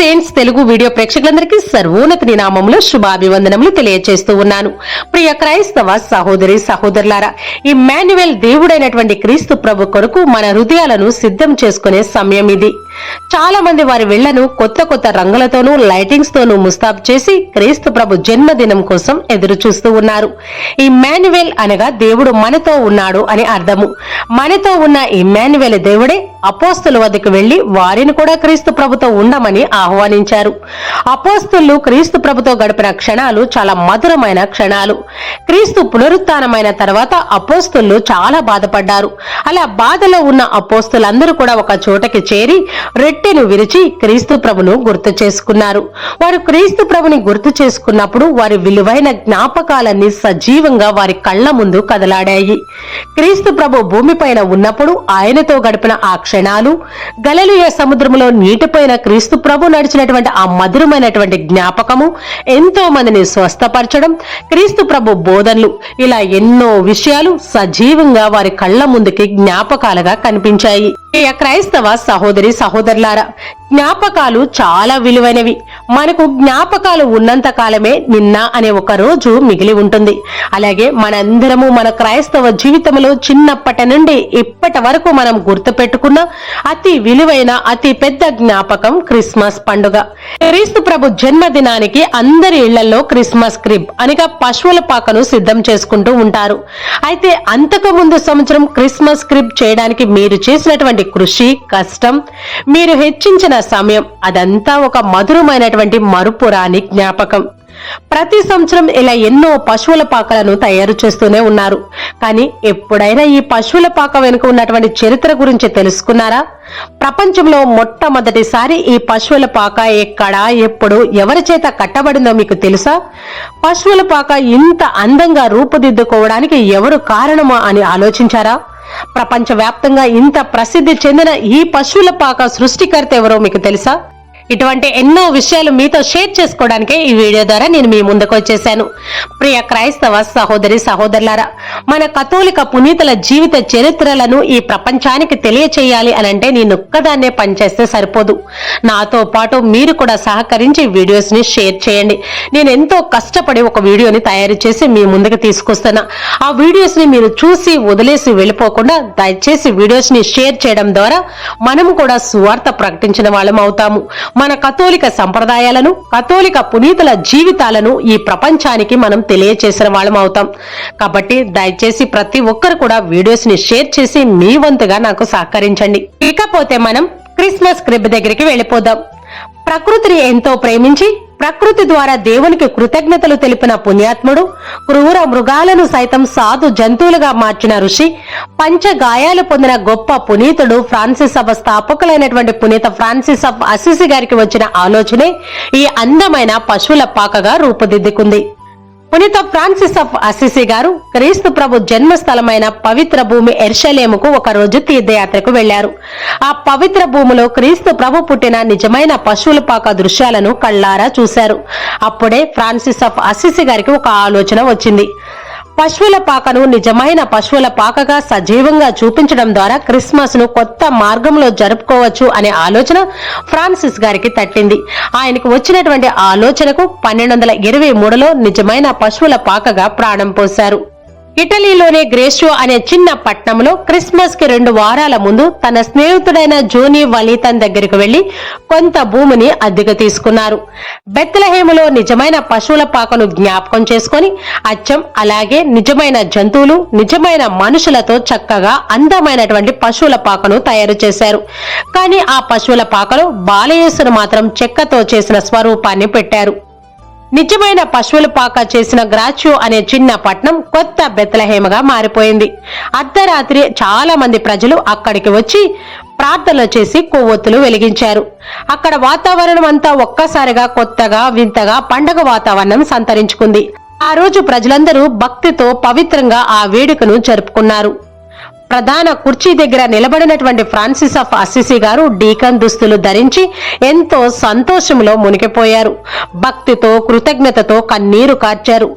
Voice Telugu video ప్రేక్షకులందరికీ సర్వోన్నతి నామంలో శుభాభివందనములు తెలియజేస్తూ ఉన్నాను. ప్రియ క్రైస్తవ సహోదరి సహోదరులారా ఈ మాన్యువల్ దేవుడైనటువంటి క్రీస్తు ప్రభు కొరకు మన హృదయాలను సిద్ధం చేసుకునే సమయం ఇది. చాలా మంది వారి వెళ్ళను కొత్త కొత్త రంగులతోనూ లైటింగ్స్ తోనూ ముస్తాబు చేసి క్రీస్తు ప్రభు జన్మదినం కోసం ఎదురు చూస్తూ ఉన్నారు. ఈ మాన్యువల్ అనగా దేవుడు మనతో ఉన్నాడు అని అర్థము. మనతో ఉన్న ఈ మాన్యువల్ దేవుడే అపోస్తుల వద్దకు వెళ్ళి వారిని కూడా క్రీస్తు ప్రభుతో ఉండమని ఆహ్వానించారు. అపోస్తులు క్రీస్తు ప్రభుతో గడిపిన క్షణాలు చాలా మధురమైన క్షణాలు. క్రీస్తు పునరుత్నమైన తర్వాత అపోస్తులు చాలా బాధపడ్డారు. అలా బాధలో ఉన్న అపోస్తులందరూ కూడా ఒక చోటకి చేరి రెట్టెను విరిచి క్రీస్తు ప్రభును గుర్తు చేసుకున్నారు. వారు క్రీస్తు ప్రభుని గుర్తు చేసుకున్నప్పుడు వారి విలువైన జ్ఞాపకాలన్నీ సజీవంగా వారి కళ్ళ ముందు కదలాడాయి. క్రీస్తు ప్రభు భూమిపైన ఉన్నప్పుడు ఆయనతో గడిపిన ఆ క్షణాలు గలలియ సముద్రంలో నీటిపైన క్రీస్తు ప్రభు నడిచినటువంటి ఆ మధురమైనటువంటి జ్ఞాపకము ఎంతో మందిని స్వస్థపరచడం క్రీస్తు ప్రభు బోధనలు ఇలా ఎన్నో విషయాలు సజీవంగా వారి కళ్ళ ముందుకి జ్ఞాపకాలుగా కనిపించాయి. ప్రియ క్రైస్తవ సహోదరి సహోదరులారా జ్ఞాపకాలు చాలా విలువైనవి. మనకు జ్ఞాపకాలు ఉన్నంత కాలమే నిన్న అనే ఒక రోజు మిగిలి ఉంటుంది. అలాగే మనందరము మన క్రైస్తవ జీవితంలో చిన్నప్పటి నుండి ఇప్పటి వరకు మనం గుర్తుపెట్టుకున్న అతి విలువైన అతి పెద్ద జ్ఞాపకం క్రిస్మస్ పండుగ. క్రీస్తు ప్రభు జన్మదినానికి అందరి ఇళ్ళలో క్రిస్మస్ క్రిబ్ అనగా పశువుల పాకను సిద్ధం చేసుకుంటూ ఉంటారు. అయితే అంతకు ముందు సంవత్సరం క్రిస్మస్ క్రిబ్ చేయడానికి మీరు చేసినటువంటి కృషి కష్టం మీరు హెచ్చించిన సమయం అదంతా ఒక మధురమైనటువంటి మరుపురాని జ్ఞాపకం. ప్రతి సంవత్సరం ఇలా ఎన్నో పశువుల పాకలను తయారు చేస్తూనే ఉన్నారు. కానీ ఎప్పుడైనా ఈ పశువుల పాక వెనుక ఉన్నటువంటి చరిత్ర గురించి తెలుసుకున్నారా? ప్రపంచంలో మొట్టమొదటిసారి ఈ పశువుల పాక ఎక్కడ ఎప్పుడు ఎవరి చేత కట్టబడిందో మీకు తెలుసా? పశువుల పాక ఇంత అందంగా రూపుదిద్దుకోవడానికి ఎవరు కారణమా అని ఆలోచించారా? ప్రపంచవ్యాప్తంగా ఇంత ప్రసిద్ధి చెందిన ఈ పశువుల పాక సృష్టికర్త ఎవరో మీకు తెలుసా? ఇటువంటి ఎన్నో విషయాలు మీతో షేర్ చేసుకోవడానికే ఈ వీడియో ద్వారా నేను మీ ముందుకు వచ్చేసాను. ప్రియ క్రైస్తవ సహోదరి సహోదరులారా మన కథోలిక పునీతుల జీవిత చరిత్రలను ఈ ప్రపంచానికి తెలియచేయాలి అని అంటే నేను ఒక్కదాన్నే పనిచేస్తే సరిపోదు. నాతో పాటు మీరు కూడా సహకరించి వీడియోస్ని షేర్ చేయండి. నేను ఎంతో కష్టపడి ఒక వీడియోని తయారు చేసి మీ ముందుకు తీసుకొస్తున్నా. ఆ వీడియోస్ని మీరు చూసి వదిలేసి వెళ్ళిపోకుండా దయచేసి వీడియోస్ని షేర్ చేయడం ద్వారా మనం కూడా సువార్త ప్రకటించిన వాళ్ళం అవుతాము. మన కథోలిక సంప్రదాయాలను కథోలిక పునీతుల జీవితాలను ఈ ప్రపంచానికి మనం తెలియచేసిన వాళ్ళం అవుతాం. కాబట్టి దయచేసి ప్రతి ఒక్కరు కూడా వీడియోస్ని షేర్ చేసి మీ వంతుగా నాకు సహకరించండి. ఇకపోతే మనం క్రిస్మస్ క్రిబ్ దగ్గరికి వెళ్ళిపోదాం. ప్రకృతిని ఎంతో ప్రేమించి ప్రకృతి ద్వారా దేవునికి కృతజ్ఞతలు తెలిపిన పుణ్యాత్ముడు క్రూర మృగాలను సైతం సాధు జంతువులుగా మార్చిన ఋషి పంచ గాయాలు పొందిన గొప్ప పునీతుడు ఫ్రాన్సిస్ సభ స్థాపకులైనటువంటి పునీత ఫ్రాన్సిస్ ఆఫ్ అసిసి గారికి వచ్చిన ఆలోచనే ఈ అందమైన పశువుల పాకగా రూపుదిద్దుకుంది. పునీత ఫ్రాన్సిస్ ఆఫ్ అసిసి గారు క్రీస్తు ప్రభు జన్మస్థలమైన పవిత్ర భూమి ఎర్షలేముకు ఒక రోజు తీర్థయాత్రకు వెళ్ళారు ఆ పవిత్ర భూమిలో క్రీస్తు ప్రభు పుట్టిన నిజమైన పశువుల పాక దృశ్యాలను కళ్ళారా చూశారు. అప్పుడే ఫ్రాన్సిస్ ఆఫ్ అసిసి గారికి ఒక ఆలోచన వచ్చింది. పశువుల పాకను నిజమైన పశువుల పాకగా సజీవంగా చూపించడం ద్వారా క్రిస్మస్ను కొత్త మార్గంలో జరుపుకోవచ్చు అనే ఆలోచన ఫ్రాన్సిస్ గారికి తట్టింది. ఆయనకు వచ్చినటువంటి ఆలోచనకు పన్నెండు వందల ఇరవై మూడులో నిజమైన పశువుల పాకగా ప్రాణం పోశారు. ఇటలీలోని గ్రేస్టో అనే చిన్న పట్టణంలో క్రిస్మస్కి రెండు వారాల ముందు తన స్నేహితుడైన జోనీ వలీతన్ దగ్గరికి వెళ్ళి కొంత భూమిని అద్దెకు తీసుకున్నారు. బెత్తలహేములో నిజమైన పశువుల పాకను జ్ఞాపకం చేసుకొని అచ్చం అలాగే నిజమైన జంతువులు నిజమైన మనుషులతో చక్కగా అందమైనటువంటి పశువుల పాకను తయారు చేశారు. కానీ ఆ పశువుల పాకలో బాలయేసును మాత్రం చెక్కతో చేసిన స్వరూపాన్ని పెట్టారు. నిజమైన పశువుల పాక చేసిన గ్రాచ్యో అనే చిన్న పట్నం కొత్త బెత్తలహేమగా మారిపోయింది. అర్ధరాత్రి చాలా మంది ప్రజలు అక్కడికి వచ్చి ప్రార్థనలు చేసి కొవ్వొత్తులు వెలిగించారు. అక్కడ వాతావరణం అంతా ఒక్కసారిగా కొత్తగా వింతగా పండగ వాతావరణం సంతరించుకుంది. ఆ రోజు ప్రజలందరూ భక్తితో పవిత్రంగా ఆ వేడుకను జరుపుకున్నారు. ప్రధాన కుర్చీ దగ్గర నిలబడినటువంటి ఫ్రాన్సిస్ ఆఫ్ అసిసి గారు డీకన్ దుస్తులు ధరించి ఎంతో సంతోషంలో మునిగిపోయారు. భక్తితో కృతజ్ఞతతో కన్నీరు కార్చారు.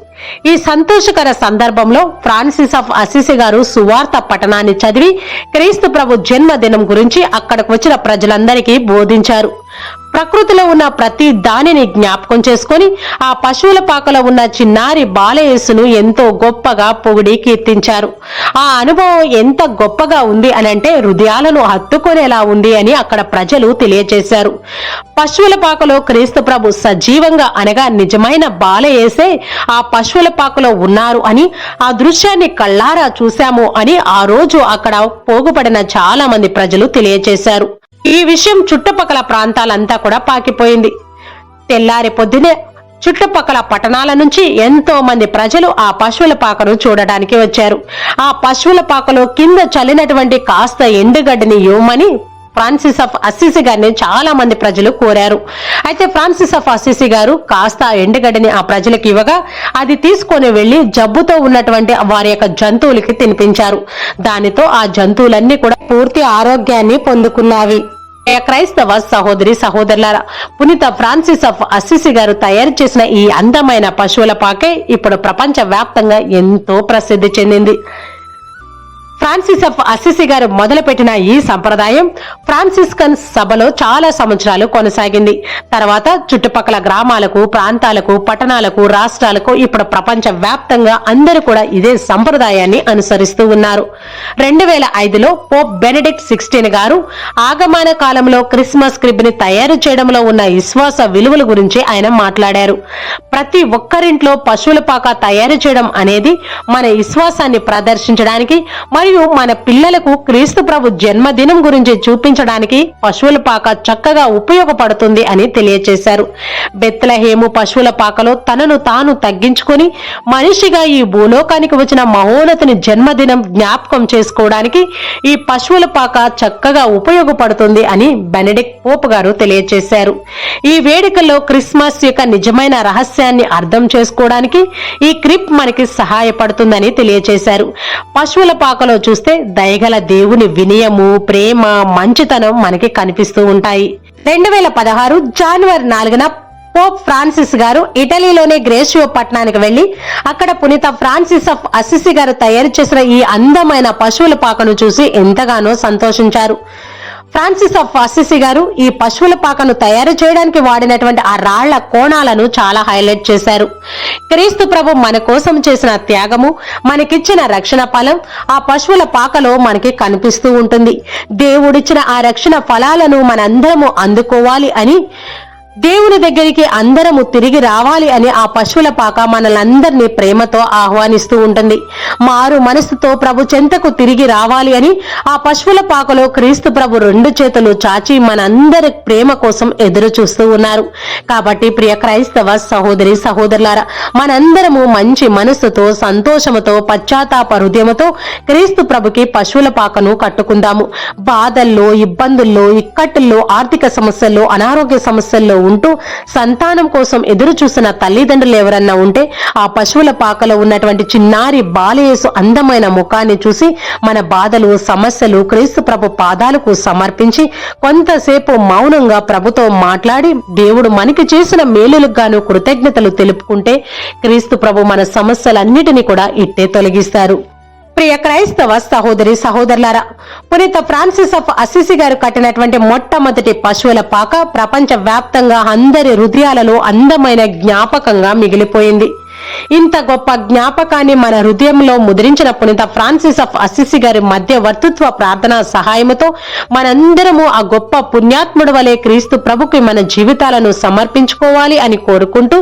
ఈ సంతోషకర సందర్భంలో ఫ్రాన్సిస్ ఆఫ్ అసిసి గారు సువార్త పఠనాన్ని చదివి క్రీస్తు ప్రభు జన్మదినం గురించి అక్కడికి వచ్చిన ప్రజలందరికీ బోధించారు. ప్రకృతిలో ఉన్న ప్రతి దానిని జ్ఞాపకం చేసుకొని ఆ పశువుల పాకలో ఉన్న చిన్నారి బాలయేసును ఎంతో గొప్పగా పొగిడి కీర్తించారు. ఆ అనుభవం ఎంత గొప్పగా ఉంది అని అంటే హృదయాలను హత్తుకునేలా ఉంది అని అక్కడ ప్రజలు తెలియజేశారు పశువుల పాకలో క్రీస్తు ప్రభు సజీవంగా అనగా నిజమైన బాలయేసే ఆ పశు పాకలో ఉన్నారు అని ఆ దృశ్యాన్ని కళ్ళారా చూశాము అని ఆ రోజు అక్కడ పోగుపడిన చాలా మంది ప్రజలు తెలియజేశారు ఈ విషయం చుట్టుపక్కల ప్రాంతాలంతా కూడా పాకిపోయింది. తెల్లారి పొద్దునే చుట్టుపక్కల పట్టణాల నుంచి ఎంతో మంది ప్రజలు ఆ పశువుల పాకను చూడడానికి వచ్చారు. ఆ పశువుల పాకలో కింద చల్లినటువంటి కాస్త ఎండుగడ్డిని ఇవ్వమని ఫ్రాన్సిస్ ఆఫ్ అసిసి గారిని చాలా మంది ప్రజలు కోరారు. అయితే ఫ్రాన్సిస్ ఆఫ్ అసిసి గారు కాస్త ఎండుగడ్డని ఆ ప్రజలకు ఇవ్వగా అది తీసుకొని వెళ్ళి జబ్బుతో ఉన్నటువంటి వారి యొక్క జంతువులకి తినిపించారు. దానితో ఆ జంతువులన్నీ కూడా పూర్తి ఆరోగ్యాన్ని పొందుకున్నావి క్రైస్తవ సహోదరి సహోదరులారా పునీత ఫ్రాన్సిస్ ఆఫ్ అసిసి గారు తయారు చేసిన ఈ అందమైన పశువుల పాకే ఇప్పుడు ప్రపంచ వ్యాప్తంగా ఎంతో ప్రసిద్ధి చెందింది. ఫ్రాన్సిస్ ఆఫ్ అసిసి గారు మొదలుపెట్టిన ఈ సంప్రదాయం ఫ్రాన్సిస్కన్ సభలో చాలా సంవత్సరాలు కొనసాగింది. తర్వాత చుట్టుపక్కల గ్రామాలకు ప్రాంతాలకు పట్టణాలకు రాష్ట్రాలకు ఇప్పుడు ప్రపంచ వ్యాప్తంగా అందరూ కూడా ఇదే సంప్రదాయాన్ని అనుసరిస్తూ ఉన్నారు. రెండు వేల ఐదులో పోప్ బెనడిక్ట్ సిక్స్టీన్ గారు ఆగమన కాలంలో క్రిస్మస్ క్రిబ్ని తయారు చేయడంలో ఉన్న విశ్వాస విలువల గురించి ఆయన మాట్లాడారు. ప్రతి ఒక్కరింట్లో పశువుల పాక తయారు చేయడం అనేది మన విశ్వాసాన్ని ప్రదర్శించడానికి మరియు మన పిల్లలకు క్రీస్తు ప్రభు జన్మదినం గురించి చూపించడానికి పశువుల పాక చక్కగా ఉపయోగపడుతుంది అని తెలియజేశారు బెత్లహేము పశువుల పాకలో తనను తాను తగ్గించుకొని మనిషిగా ఈ భూలోకానికి వచ్చిన మహోన్నతుని జన్మదినం జ్ఞాపకం చేసుకోవడానికి ఈ పశువుల పాక చక్కగా ఉపయోగపడుతుంది అని బెనడిక్ పోప్ గారు తెలియజేశారు ఈ వేడుకల్లో క్రిస్మస్ యొక్క నిజమైన రహస్యాన్ని అర్థం చేసుకోవడానికి ఈ క్రిప్ మనకి సహాయపడుతుందని తెలియజేశారు పశువుల పాకలో చూస్తే దయగల దేవుని వినయము ప్రేమ మంచితనం మనకి కనిపిస్తూ ఉంటాయి. రెండు వేల పదహారు జనవరి నాలుగున పోప్ ఫ్రాన్సిస్ గారు ఇటలీలోని గ్రేషియో పట్టణానికి వెళ్ళి అక్కడ పునీత ఫ్రాన్సిస్ ఆఫ్ అసిసి గారు తయారు చేసిన ఈ అందమైన పశువుల పాకను చూసి ఎంతగానో సంతోషించారు. ఫ్రాన్సిస్ ఆఫ్ అసిసి గారు ఈ పశువుల పాకను తయారు చేయడానికి వాడినటువంటి ఆ రాళ్ళ కోణాలను చాలా హైలైట్ చేశారు. క్రీస్తు ప్రభు మన కోసం చేసిన త్యాగము మనకిచ్చిన రక్షణ ఫలం ఆ పశువుల పాకలో మనకి కనిపిస్తూ ఉంటుంది. దేవుడిచ్చిన ఆ రక్షణ ఫలాలను మనందరము అందుకోవాలి అని దేవుని దగ్గరికి అందరము తిరిగి రావాలి అని ఆ పశువుల పాక మనలందరినీ ప్రేమతో ఆహ్వానిస్తూ ఉంటుంది. మారు మనసుతో ప్రభు చెంతకు తిరిగి రావాలి అని ఆ పశువుల పాకలో క్రీస్తు ప్రభు రెండు చేతులు చాచి మనందరి ప్రేమ కోసం ఎదురు చూస్తూ ఉన్నారు. కాబట్టి ప్రియ క్రైస్తవ సహోదరి సహోదరులారా మనందరము మంచి మనసుతో సంతోషముతో పశ్చాత్తాప హృదయముతో క్రీస్తు ప్రభుకి పశువుల పాకను కట్టుకుందాము. బాధల్లో ఇబ్బందుల్లో ఇక్కట్టుల్లో ఆర్థిక సమస్యల్లో అనారోగ్య సమస్యల్లో ఉంటూ సంతానం కోసం ఎదురు చూసిన తల్లిదండ్రులు ఎవరన్నా ఉంటే ఆ పశువుల పాకలో ఉన్నటువంటి చిన్నారి బాలయేసు అందమైన ముఖాన్ని చూసి మన బాధలు సమస్యలు క్రీస్తు ప్రభు పాదాలకు సమర్పించి కొంతసేపు మౌనంగా ప్రభుతో మాట్లాడి దేవుడు మనకి చేసిన మేలులకు గాను కృతజ్ఞతలు తెలుపుకుంటే క్రీస్తు ప్రభు మన సమస్యలన్నిటినీ కూడా ఇట్టే తొలగిస్తారు. ప్రియ క్రైస్తవ సహోదరి సహోదరులారా పునీత ఫ్రాన్సిస్ ఆఫ్ అసిసి గారు కట్టినటువంటి మొట్టమొదటి పశువుల పాక ప్రపంచ వ్యాప్తంగా అందరి హృదయాలలో అందమైన జ్ఞాపకంగా మిగిలిపోయింది. ఇంత గొప్ప జ్ఞాపకాన్ని మన హృదయంలో ముద్రించిన పునీత ఫ్రాన్సిస్ ఆఫ్ అసిసి గారి మధ్యవర్తిత్వ ప్రార్థన సహాయముతో మనందరము ఆ గొప్ప పుణ్యాత్ముడు వలె క్రీస్తు ప్రభుకి మన జీవితాలను సమర్పించుకోవాలి అని కోరుకుంటూ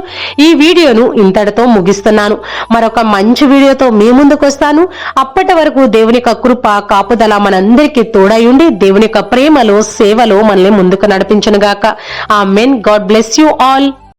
ఈ వీడియోను ఇంతటితో ముగిస్తున్నాను. మరొక మంచి వీడియోతో మీ ముందుకు వస్తాను. అప్పటి వరకు దేవుని యొక్క కృప కాపుదల మనందరికీ తోడయుండి దేవుని యొక్క ప్రేమలో సేవలో మనల్ని ముందుకు నడిపించను గాక amen God bless you all.